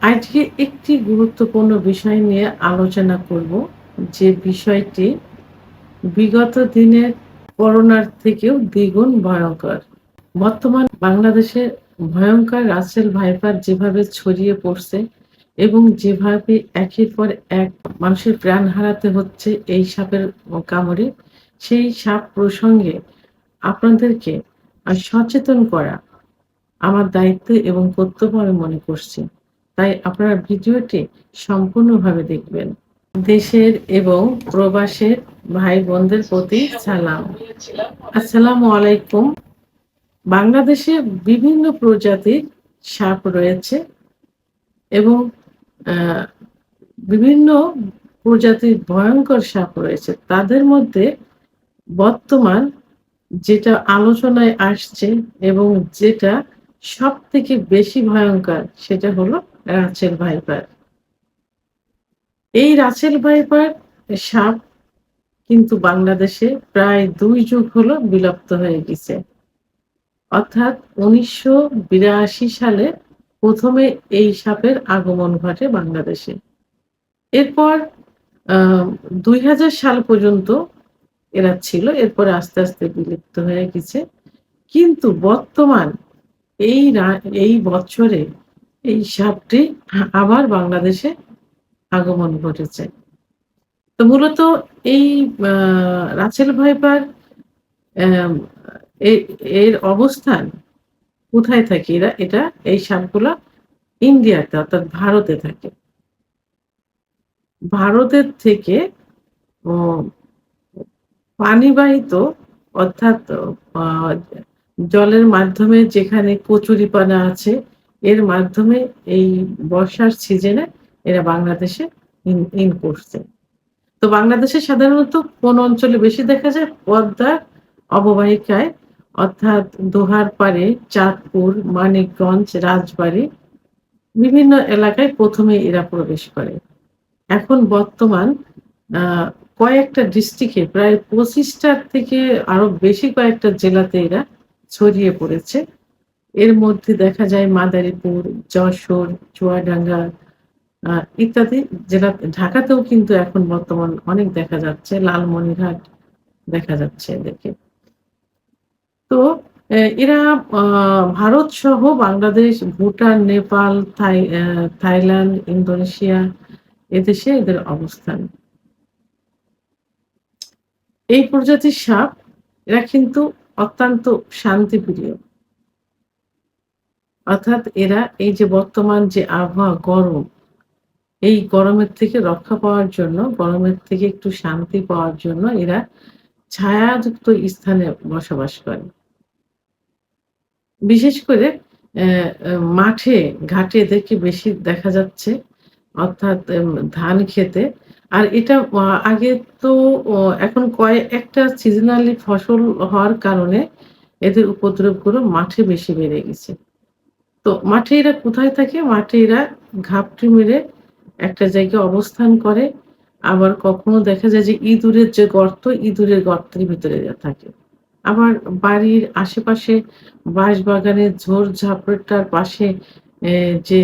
আজকে একটি গুরুত্বপূর্ণ বিষয় নিয়ে আলোচনা করব, যে বিষয়টি বিগত দিনের করোনার থেকেও দ্বিগুণ ভয়ঙ্কর। বর্তমান বাংলাদেশে ভয়ঙ্কর রাসেল ভাইপার যেভাবে ছড়িয়ে পড়ছে এবং যেভাবে একের পর এক মানুষের প্রাণ হারাতে হচ্ছে এই সাপের কামড়ে, সেই সাপ প্রসঙ্গে আপনাদেরকে সচেতন করা আমার দায়িত্ব এবং কর্তব্য আমি মনে করছি। তাই আপনারা ভিডিওটি সম্পূর্ণভাবে দেখবেন। দেশের এবং প্রবাসের ভাই বোনদের প্রতি সালাম। আসসালামু আলাইকুম। বাংলাদেশে বিভিন্ন প্রজাতির সাপ রয়েছে এবং বিভিন্ন প্রজাতির ভয়ঙ্কর সাপ রয়েছে। তাদের মধ্যে বর্তমান যেটা আলোচনায় আসছে এবং যেটা সব থেকে বেশি ভয়ঙ্কর সেটা হলো রাচেল ভাইপার। এই রাচেল ভাইপার সাপ কিন্তু বাংলাদেশে প্রায় দুই যুগ হলো বিলুপ্ত হয়ে গেছে। অর্থাৎ উনিশশো বিরাশি সালে প্রথমে এই সাপের আগমন ঘটে বাংলাদেশে। এরপর দুই হাজার সাল পর্যন্ত এরা ছিল, এরপর আস্তে আস্তে বিলুপ্ত হয়ে গেছে। কিন্তু বর্তমান এই এই বছরে, এই সাপটি আবার বাংলাদেশে আগমন ঘটেছে। তো মূলত এই রাছেল ভাইপার এর অবস্থান কোথায় থাকে? এরা, এটা, এই সাপগুলো ইন্ডিয়াতে, অর্থাৎ ভারতে থাকে। ভারতের থেকে পানিবাহিত, অর্থাৎ জলের মাধ্যমে যেখানে কচুরিপানা আছে, এর মাধ্যমে এই বর্ষার সিজনে এরা বাংলাদেশে ইন করছে। তো বাংলাদেশে সাধারণত কোন অঞ্চলে বেশি দেখা যায়? পদ্মার অববাহিকায়, অর্থাৎ দোহার পাড়ে, চাঁদপুর, মানিকগঞ্জ, রাজবাড়ি, বিভিন্ন এলাকায় প্রথমে এরা প্রবেশ করে। এখন বর্তমান কয়েকটা ডিস্ট্রিক্টে প্রায় পঁচিশটার থেকে আরও বেশি কয়েকটা জেলাতে এরা ছড়িয়ে পড়েছে। এর মধ্যে দেখা যায় মাদারীপুর, যশোর, চুয়াডাঙ্গা ইত্যাদি। জেলা, ঢাকাতেও কিন্তু এখন বর্তমান অনেক দেখা যাচ্ছে। লালমনিরহাট দেখা যাচ্ছে এদেরকে। তো এরা ভারত সহ Bangladesh, Bhutan, Nepal, Thai Thailand, Indonesia এদেশে এদের অবস্থান। এই প্রজাতির সাপ, এরা কিন্তু অত্যন্ত শান্তিপ্রিয়। অর্থাৎ এরা এই যে বর্তমান যে আবহাওয়া গরম, এই গরমের থেকে রক্ষা পাওয়ার জন্য, গরমের থেকে একটু শান্তি পাওয়ার জন্য এরা ছায়াযুক্ত স্থানে বসবাস করে। বিশেষ করে মাঠে, ঘাটে এদেরকে বেশি দেখা যাচ্ছে। অর্থাৎ ধান খেতে আর এটা আগে তো এখন কয়েক, একটা সিজনালি ফসল হওয়ার কারণে এদের উপদ্রবগুলো মাঠে বেশি বেড়ে গেছে। তো মাঠে এরা কোথায় থাকে? মাঠে এরা ঘাপটি মেরে একটা জায়গায় অবস্থান করে। আবার কখনো দেখা যায় যে ইঁদুরের যে গর্ত, ইঁদুরের গর্তের ভিতরে থাকে। আবার বাড়ির আশেপাশে বাঁশ বাগানের ঝোর ঝাপড়টার পাশে যে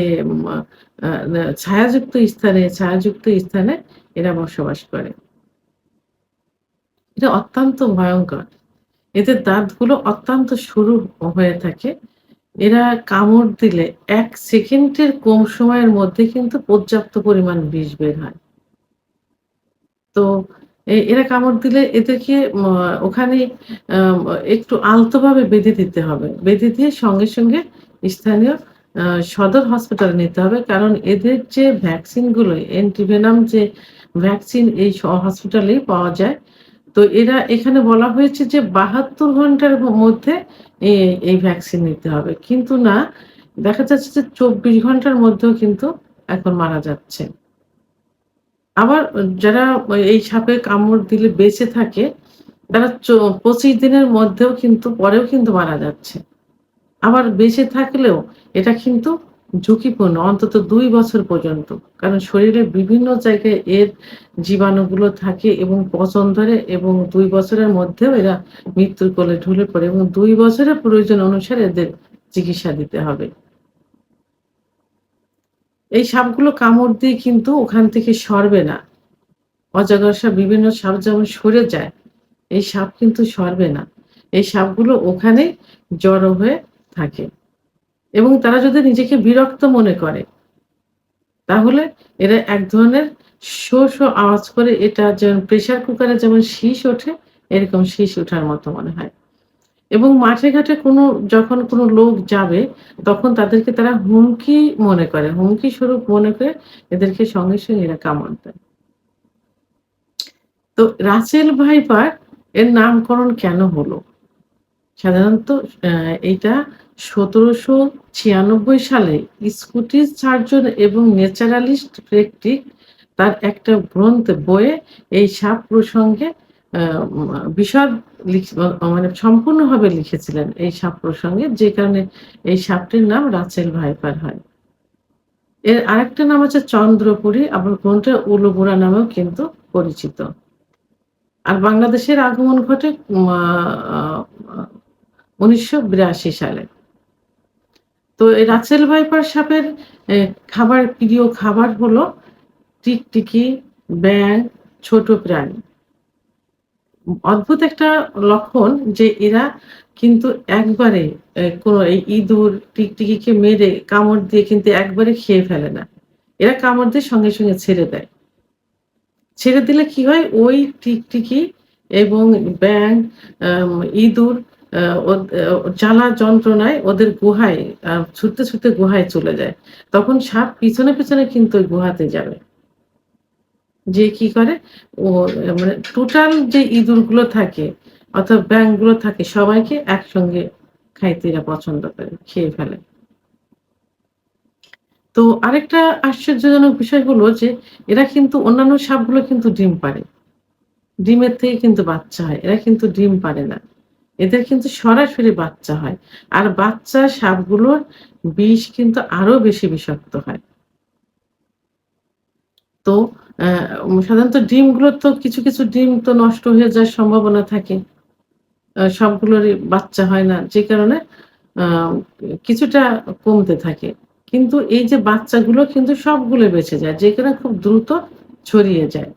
ছায়াযুক্ত স্থানে ছায়াযুক্ত স্থানে এরা বসবাস করে। এটা অত্যন্ত ভয়ঙ্কর। এদের দাঁতগুলো অত্যন্ত সরু হয়ে থাকে। এরা কামড় দিলে এক সেকেন্ডের কম সময়ের মধ্যে কিন্তু পর্যাপ্ত পরিমাণ বিষ বের হয়। তো এরা কামড় দিলে এদেরকে ওখানে একটু আলতোভাবে বেঁধে দিতে হবে। বেঁধে দিয়ে সঙ্গে সঙ্গে স্থানীয় সদর হসপিটালে নিতে হবে। কারণ এদের যে ভ্যাকসিনগুলো অ্যান্টিভেনাম যে ভ্যাকসিন এই হসপিটালেই পাওয়া যায়। তো এরা এখানে বলা হয়েছে যে বাহাত্তর ঘণ্টার মধ্যে এই ভ্যাকসিন নিতে হবে। কিন্তু না, দেখা যাচ্ছে যে চব্বিশ ঘণ্টার মধ্যেও কিন্তু এখন মারা যাচ্ছে। আবার যারা এই সাপে কামড় দিলে বেঁচে থাকে, তারা পঁচিশ দিনের মধ্যেও কিন্তু, পরেও কিন্তু মারা যাচ্ছে। আবার বেঁচে থাকলেও এটা কিন্তু ঝুঁকিপূর্ণ অন্তত দুই বছর পর্যন্ত কারণ শরীরে বিভিন্ন জায়গায় এর জীবাণুগুলো থাকে এবং পচন ধরে এবং দুই বছরের মধ্যেও এরা মৃত্যুর কোলে ঢুলে পড়ে এবং দুই বছরের প্রয়োজন অনুসারে এদের চিকিৎসা দিতে হবে এই সাপগুলো কামড় দিয়ে কিন্তু ওখান থেকে সরবে না। অজগর সাপ বিভিন্ন সাপ যেমন সরে যায়, এই সাপ কিন্তু সরবে না। এই সাপগুলো ওখানেই জড়ো হয়ে থাকে। এবং তারা যদি নিজেকে বিরক্ত মনে করে তাহলে এরা এক ধরনের শো, শো আওয়াজ করে এটা যেমন প্রেশার কুকারে যেমন শিস ওঠে, এরকম শিস ওঠার মতো মনে হয়। এবং মাঠে ঘাটে কোনো যখন কোনো লোক যাবে, তখন তাদেরকে তারা হুমকি মনে করে। হুমকি স্বরূপ মনে করে এদেরকে সঙ্গে, সঙ্গে এরা কামড় দেয়। তো রাসেল ভাইপার এর নামকরণ কেন হলো? সাধারণত অ্যা এইটা ১৭৯৬ সালে স্কটিশ সার্জন এবং ন্যাচারালিস্ট ফ্রেডরিক তার একটা গ্রন্থে, বইয়ে এই সাপ প্রসঙ্গে বিশদ মানে সম্পূর্ণভাবে লিখেছিলেন এই সাপ প্রসঙ্গে, যে কারণে এই সাপটির নাম রাসেল ভাইপার হয়। এর আরেকটা নাম আছে চন্দ্রপুরী, আবার কোনটা উলুবোড়া নামেও কিন্তু পরিচিত। আর বাংলাদেশের আগমন ঘটে ১৯৮২ সালে। তো রাসেল ভাইপার সাপের খাবার প্রিয় খাবার হলো টিকটিকি, ব্যাঙ, ছোট প্রাণী। অদ্ভুত একটা লক্ষণ যে এরা কিন্তু একবারে কোনো এই ইঁদুর, টিকটিকিকে মেরে কামড় দিয়ে কিন্তু একবারে খেয়ে ফেলে না। এরা কামড় দিয়ে সঙ্গে, সঙ্গে ছেড়ে দেয়। ছেড়ে দিলে কি হয়? ওই টিকটিকি এবং আম ইঁদুর জ্বালা যন্ত্রণায় ওদের গুহায় ছুটতে, ছুটতে গুহায় চলে যায়। তখন সাপ পিছনে, পিছনে কিন্তু গুহাতে যাবে। যে কি করে? ও মানে টোটাল যে ইঁদুরগুলো থাকে অথবা ব্যাঙগুলো থাকে সবাইকে একসঙ্গে খাইতে এরা পছন্দ করে, খেয়ে ফেলে। তো আরেকটা আশ্চর্যজনক বিষয় হলো যে এরা কিন্তু অন্যান্য সাপগুলো কিন্তু ডিম পাড়ে। ডিমের থেকে কিন্তু বাচ্চা হয়। এরা কিন্তু ডিম পারে না। এদের কিন্তু সরাসরি বাচ্চা হয়। আর বাচ্চা সাপগুলোর বিষ কিন্তু আরও বেশি বিষাক্ত হয়। তো সাধারণত ডিমগুলো তো কিছু, কিছু ডিম তো নষ্ট হয়ে যাওয়ার সম্ভাবনা থাকে। সবগুলোরই বাচ্চা হয় না। যে কারণে কিছুটা কমতে থাকে। কিন্তু এই যে বাচ্চাগুলো কিন্তু সবগুলো বেঁচে যায়। যে কারণে খুব দ্রুত ছড়িয়ে যায়।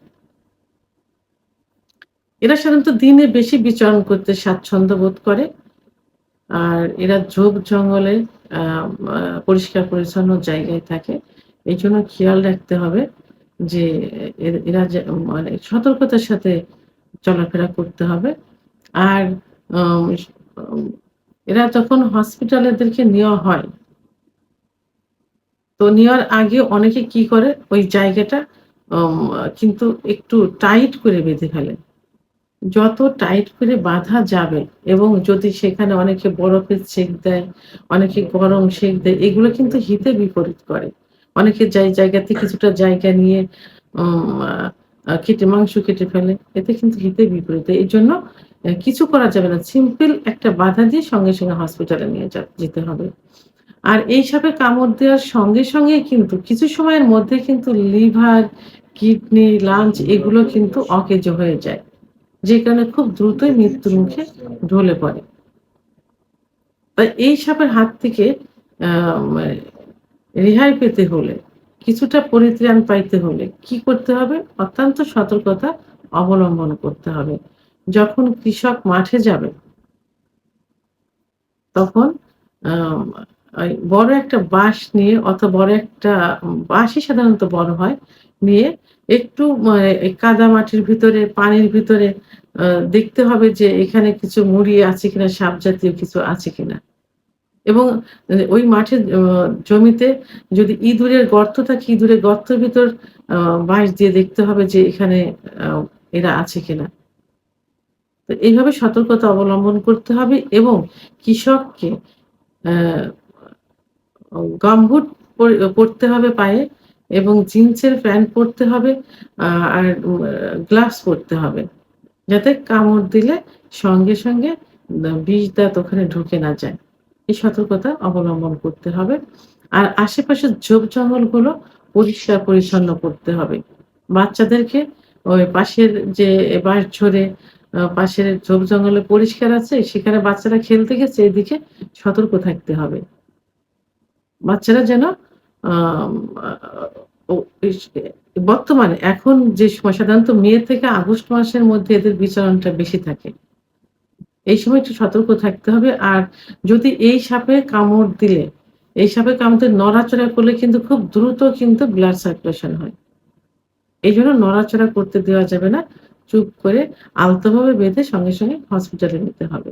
এরা সাধারণত দিনে বেশি বিচরণ করতে স্বাচ্ছন্দ্য বোধ করে। আর এরা ঝোপ জঙ্গলে পরিষ্কার পরিচ্ছন্ন জায়গায় থাকে। এই জন্য খেয়াল রাখতে হবে যে এরা মানে সতর্কতার সাথে চলাফেরা করতে হবে। আর এরা যখন হসপিটালে এদেরকে নেওয়া হয়, তো নেওয়ার আগে অনেকে কি করে? ওই জায়গাটা কিন্তু একটু টাইট করে বেঁধে ফেলে। যত টাইট করে বাঁধা যাবে এবং যদি সেখানে অনেকে বরফের সেঁক দেয়, অনেকে গরম সেঁক দেয়, এগুলো কিন্তু হিতে বিপরীত করে। অনেকে যাই জায়গাতে কিছুটা জায়গা নিয়ে কেটে মাংস কেটে ফেলে। এতে কিন্তু হিতে বিপরীত। এজন্য জন্য কিছু করা যাবে না। সিম্পল একটা বাধা দিয়ে সঙ্গে, সঙ্গে হসপিটালে নিয়ে যেতে হবে। আর এই সাপে কামড় দেওয়ার সঙ্গে, সঙ্গেই কিন্তু কিছু সময়ের মধ্যে কিন্তু লিভার, কিডনি, লাঞ্চ এগুলো কিন্তু অকেজ হয়ে যায়। যে কারণে খুব দ্রুতই মৃত্যুর মুখে ঢলে পড়ে। এই সাপের হাত থেকে আ রেহাই পেতে হলে, কিছুটা পরিত্রাণ পাইতে হলে কি করতে হবে? অত্যন্ত সতর্কতা অবলম্বন করতে হবে। যখন কৃষক মাঠে যাবে তখন বড় একটা বাঁশ নিয়ে অথবা বড় একটা বাঁশই সাধারণত বড় হয়। নিয়ে একটু মানে কাদা মাটির ভিতরে, পানির ভিতরে দেখতে হবে যে এখানে কিছু মুড়ি আছে কিনা, সাপ জাতীয় কিছু আছে কিনা। এবং ওই মাঠের জমিতে যদি ইঁদুরের গর্ত থাকে, ইঁদুরের গর্তের ভিতর বাঁশ দিয়ে দেখতে হবে যে এখানে এরা আছে কিনা। তো এইভাবে সতর্কতা অবলম্বন করতে হবে এবং কৃষককে অ্যা ও গামবুট পর হবে পায়ে এবং জিন্সের প্যান্ট পরতে হবে আর গ্লাভস পরতে হবে। যাতে কামড় দিলে সঙ্গে, সঙ্গে বিষ দাঁত ওখানে ঢুকে না যায়। এই সতর্কতা অবলম্বন করতে হবে। আর আশেপাশের ঝোপ জঙ্গলগুলো পরিষ্কার পরিচ্ছন্ন করতে হবে। বাচ্চাদেরকে ওই পাশের যে বাঁশঝড়ে ঝরে পাশের ঝোপ জঙ্গলে পরিষ্কার আছে সেখানে বাচ্চারা খেলতে গেছে এদিকে সতর্ক থাকতে হবে। বাচ্চারা যেন বর্তমানে এখন যে সময় সাধারণত মে থেকে আগস্ট মাসের মধ্যে এদের বিচরণটা বেশি থাকে। এই সময় একটু সতর্ক থাকতে হবে। আর যদি এই সাপে কামড় দিলে, এই সাপে কামড় নড়াচড়া করলে কিন্তু খুব দ্রুত কিন্তু ব্লাড সার্কুলেশন হয়। এই জন্য নড়াচড়া করতে দেওয়া যাবে না। চুপ করে আলতোভাবে বেঁধে সঙ্গে, সঙ্গে হসপিটালে নিতে হবে।